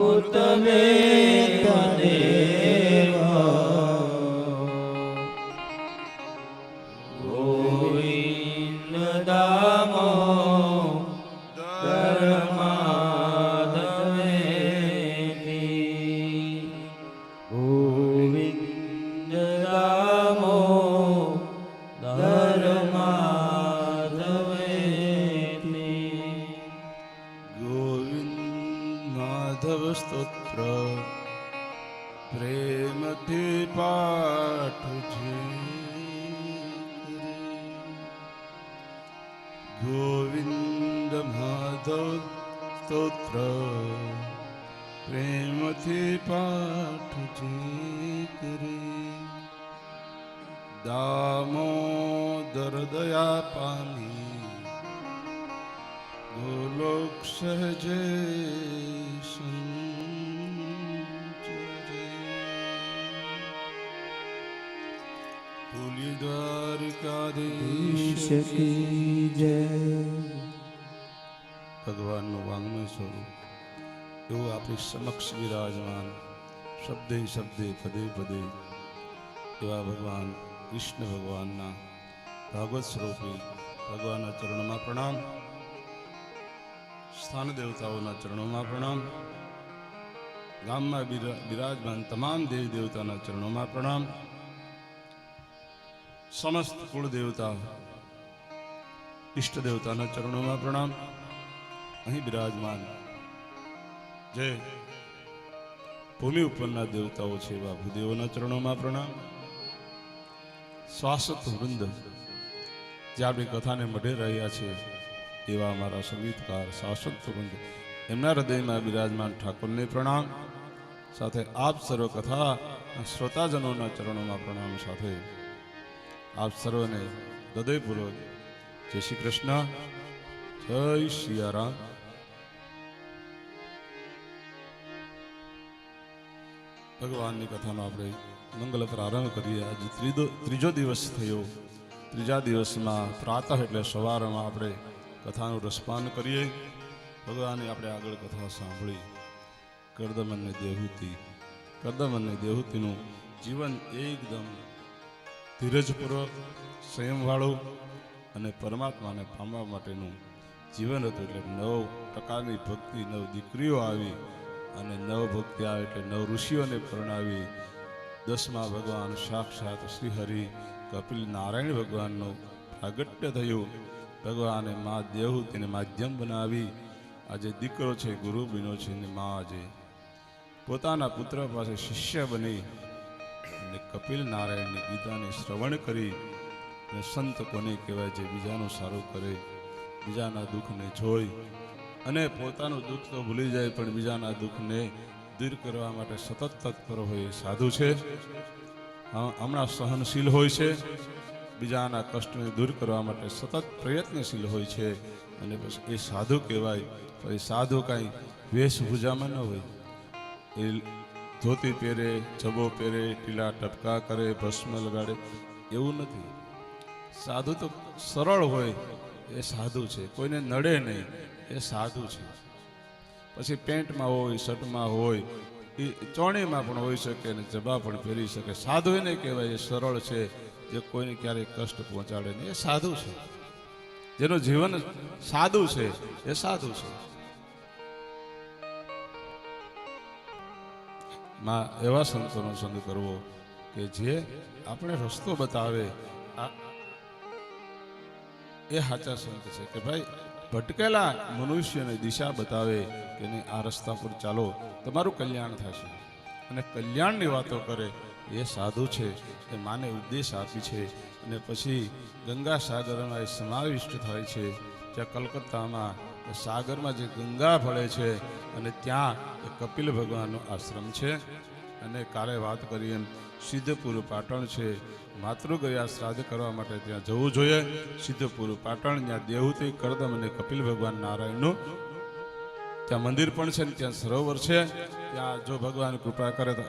તમે તદેવ ગોવિંદ દામો સ્તોત્ર પ્રેમથી પાઠ છે ગોવિંદ માધવ સ્તોત્ર પ્રેમથી પાઠ જે કરે દામોદર દયા પામી ગોલોક સહજે સંચરે ભૂલી દ્વારકાધીશ કી જય ભગવાનનું વાંગમય સ્વરૂપ એવું આપણી સમક્ષ વિરાજમાન શબ્દે શબ્દે પદે પદે એવા ભગવાન કૃષ્ણ ભગવાનના ભાગવત સ્વરૂપે ભગવાનના ચરણોમાં પ્રણામ સ્થાન દેવતાઓના ચરણોમાં પ્રણામ ગામમાં બિરાજમાન તમામ દેવી દેવતાના ચરણોમાં પ્રણામ સમસ્ત કુળ દેવતા ઈષ્ટ દેવતાના ચરણોમાં પ્રણામ. અહીં બિરાજમાન. જે ભૂમિ ઉપરના દેવતાઓ છે એવા ભૂદેવોના ચરણોમાં પ્રણામ. શ્વાસત વૃંદ, જે આપણી કથાને મઢે રહ્યા છે, એવા અમારા સંગીતકાર શાસક વૃંદ, એમના હૃદયમાં બિરાજમાન ઠાકોરને પ્રણામ. સાથે આપ સર્વ કથા શ્રોતાજનોના ચરણોમાં પ્રણામ સાથે આપ સર્વને હૃદયપૂર્વક જય શ્રી કૃષ્ણ, જય સિયારામ ભગવાનની કથાનો આપણે મંગલ પ્રારંભ કરીએ. આજે ત્રીજો ત્રીજો દિવસ થયો. ત્રીજા દિવસમાં પ્રાતઃ એટલે સવારમાં આપણે કથાનું રસપાન કરીએ. ભગવાનની આપણે આગળ કથા સાંભળી. કરદમ અને દેહૂતિ કરદમ અને દેહૂતિનું જીવન એકદમ ધીરજપૂર્વક સંયમવાળું અને પરમાત્માને પામવા માટેનું જીવન હતું એટલે નવ પ્રકારની ભક્તિ, નવ દીકરીઓ આવી અને નવ ભક્તિ આવે એટલે નવ ઋષિઓને પરણાવી. દસમા ભગવાન સાક્ષાત શ્રીહરિ, કપિલ નારાયણ ભગવાનનું પ્રાગટ્ય થયું. ભગવાને મા દેવહૂતિને માધ્યમ બનાવી. આજે દીકરો છે ગુરુ બન્યો છે, ને મા આજે પોતાના પુત્ર પાસે શિષ્ય બની. અને કપિલ નારાયણની ગીતાને શ્રવણ કરી અને સંત કોને કહેવાય જે બીજાનું સારું કરે, બીજાના દુઃખને જોઈ અને પોતાનું દુઃખ તો ભૂલી જાય પણ બીજાના દુઃખને દૂર કરવા માટે સતત તત્પર હોય એ સાધુ છે. હમણાં સહનશીલ હોય છે. બીજાના કષ્ટને દૂર કરવા માટે સતત પ્રયત્નશીલ હોય છે અને એ સાધુ કહેવાય. પછી સાધુ કાંઈ વેશભૂજામાં ન હોય. એ ધોતી પહેરે, જબો પહેરે ટીલા ટપકા કરે, ભસ્મ લગાડે. એવું નથી. સાધુ તો સરળ હોય, એ સાધુ છે. કોઈને નડે નહીં, એ સાધુ છે. પછી પેન્ટમાં હોય, શર્ટમાં હોય, એ ચોણીમાં પણ હોઈ શકે અને જબા પણ પહેરી શકે. સાધુ એને કહેવાય, એ સરળ છે, જે કોઈને ક્યારેય કષ્ટ પહોંચાડે નહીં. એ સાધુ છે. જેનું જીવન સાદું છે, એ સાધુ છે. માં એવા સંતોનો સંગ કરવો કે જે આપણે રસ્તો બતાવે. એ સાચા સંત છે કે ભાઈ, ભટકેલા મનુષ્યને દિશા બતાવે કે નહીં, આ રસ્તા પર ચાલો, તમારું કલ્યાણ થશે. અને કલ્યાણની વાતો કરે, એ સાધુ છે, એ માને ઉપદેશ આપી છે. અને પછી ગંગા સાગરમાં એ સમાવિષ્ટ થાય છે, જ્યાં કલકત્તામાં સાગરમાં જે ગંગા ફળે છે અને ત્યાં કપિલ ભગવાનનો આશ્રમ છે. અને કાલે વાત કરી એમ સિદ્ધપુર પાટણ છે. માતૃગયા શ્રાદ્ધ કરવા માટે ત્યાં જવું જોઈએ. સિદ્ધપુર પાટણ, ત્યાં દેવહૂતિ, કરદમ અને કપિલ ભગવાન નારાયણનું ત્યાં મંદિર પણ છે ને ત્યાં સરોવર છે. ત્યાં જો ભગવાન કૃપા કરે તો